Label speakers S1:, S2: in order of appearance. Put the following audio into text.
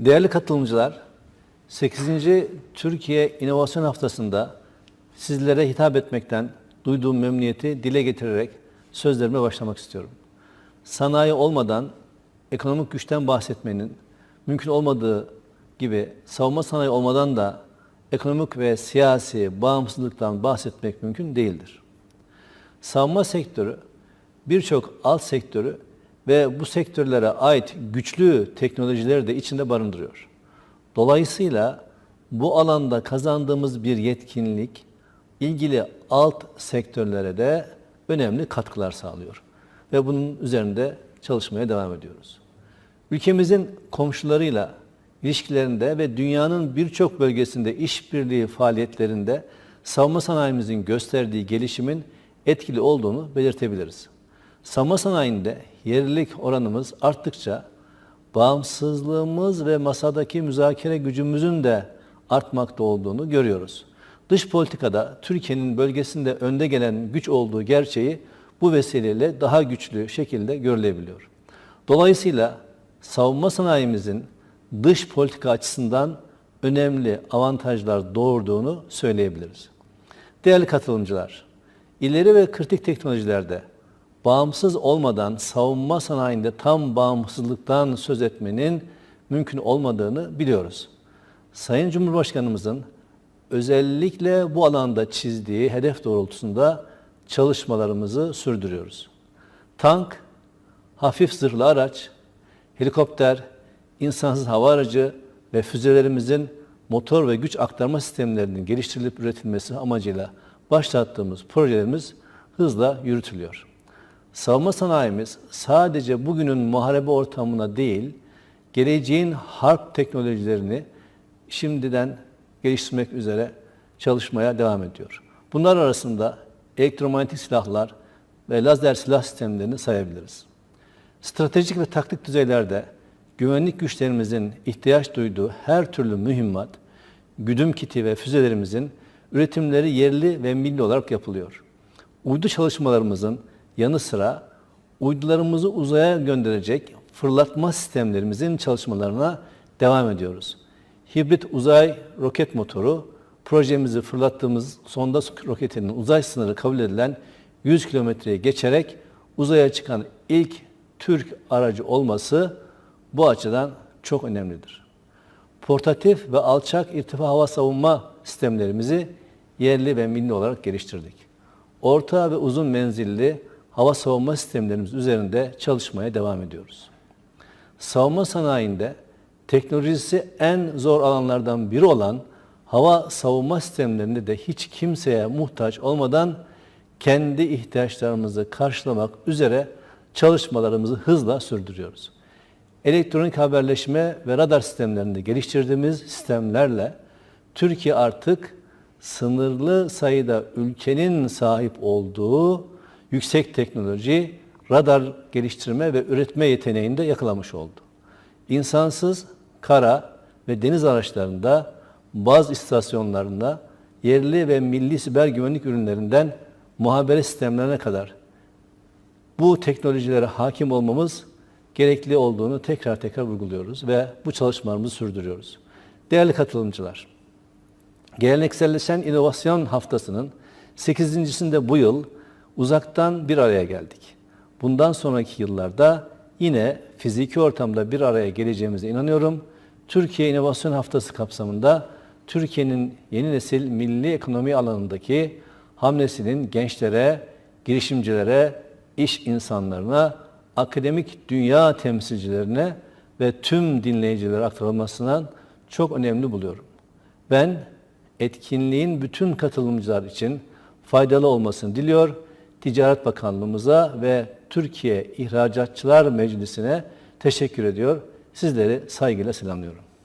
S1: Değerli katılımcılar, 8. Türkiye İnovasyon Haftası'nda sizlere hitap etmekten duyduğum memnuniyeti dile getirerek sözlerime başlamak istiyorum. Sanayi olmadan ekonomik güçten bahsetmenin mümkün olmadığı gibi savunma sanayi olmadan da ekonomik ve siyasi bağımsızlıktan bahsetmek mümkün değildir. Savunma sektörü birçok alt sektörü ve bu sektörlere ait güçlü teknolojileri de içinde barındırıyor. Dolayısıyla bu alanda kazandığımız bir yetkinlik ilgili alt sektörlere de önemli katkılar sağlıyor. Ve bunun üzerinde çalışmaya devam ediyoruz. Ülkemizin komşularıyla ilişkilerinde ve dünyanın birçok bölgesinde işbirliği faaliyetlerinde savunma sanayimizin gösterdiği gelişimin etkili olduğunu belirtebiliriz. Savunma sanayinde yerlilik oranımız arttıkça bağımsızlığımız ve masadaki müzakere gücümüzün de artmakta olduğunu görüyoruz. Dış politikada Türkiye'nin bölgesinde önde gelen güç olduğu gerçeği bu vesileyle daha güçlü şekilde görülebiliyor. Dolayısıyla savunma sanayimizin dış politika açısından önemli avantajlar doğurduğunu söyleyebiliriz. Değerli katılımcılar, ileri ve kritik teknolojilerde bağımsız olmadan savunma sanayinde tam bağımsızlıktan söz etmenin mümkün olmadığını biliyoruz. Sayın Cumhurbaşkanımızın özellikle bu alanda çizdiği hedef doğrultusunda çalışmalarımızı sürdürüyoruz. Tank, hafif zırhlı araç, helikopter, insansız hava aracı ve füzelerimizin motor ve güç aktarma sistemlerinin geliştirilip üretilmesi amacıyla başlattığımız projelerimiz hızla yürütülüyor. Savunma sanayimiz sadece bugünün muharebe ortamına değil, geleceğin harp teknolojilerini şimdiden geliştirmek üzere çalışmaya devam ediyor. Bunlar arasında elektromanyetik silahlar ve lazer silah sistemlerini sayabiliriz. Stratejik ve taktik düzeylerde güvenlik güçlerimizin ihtiyaç duyduğu her türlü mühimmat, güdüm kiti ve füzelerimizin üretimleri yerli ve milli olarak yapılıyor. Uydu çalışmalarımızın yanı sıra uydularımızı uzaya gönderecek fırlatma sistemlerimizin çalışmalarına devam ediyoruz. Hibrit uzay roket motoru projemizi fırlattığımız sonda roketinin uzay sınırı kabul edilen 100 kilometreye geçerek uzaya çıkan ilk Türk aracı olması bu açıdan çok önemlidir. Portatif ve alçak irtifa hava savunma sistemlerimizi yerli ve milli olarak geliştirdik. Orta ve uzun menzilli hava savunma sistemlerimiz üzerinde çalışmaya devam ediyoruz. Savunma sanayinde teknolojisi en zor alanlardan biri olan hava savunma sistemlerinde de hiç kimseye muhtaç olmadan kendi ihtiyaçlarımızı karşılamak üzere çalışmalarımızı hızla sürdürüyoruz. Elektronik haberleşme ve radar sistemlerinde geliştirdiğimiz sistemlerle Türkiye artık sınırlı sayıda ülkenin sahip olduğu yüksek teknoloji, radar geliştirme ve üretme yeteneğinde yakalamış oldu. İnsansız kara ve deniz araçlarında, baz istasyonlarında, yerli ve milli siber güvenlik ürünlerinden muhabere sistemlerine kadar bu teknolojilere hakim olmamız gerekli olduğunu tekrar tekrar vurguluyoruz ve bu çalışmalarımızı sürdürüyoruz. Değerli katılımcılar, Gelenekselleşen İnovasyon Haftası'nın 8.sinde bu yıl uzaktan bir araya geldik. Bundan sonraki yıllarda yine fiziki ortamda bir araya geleceğimize inanıyorum. Türkiye İnovasyon Haftası kapsamında Türkiye'nin yeni nesil milli ekonomi alanındaki hamlesinin gençlere, girişimcilere, iş insanlarına, akademik dünya temsilcilerine ve tüm dinleyicilere aktarılmasından çok önemli buluyorum. Ben etkinliğin bütün katılımcılar için faydalı olmasını diliyor. Ticaret Bakanlığımıza ve Türkiye İhracatçılar Meclisi'ne teşekkür ediyor. Sizleri saygıyla selamlıyorum.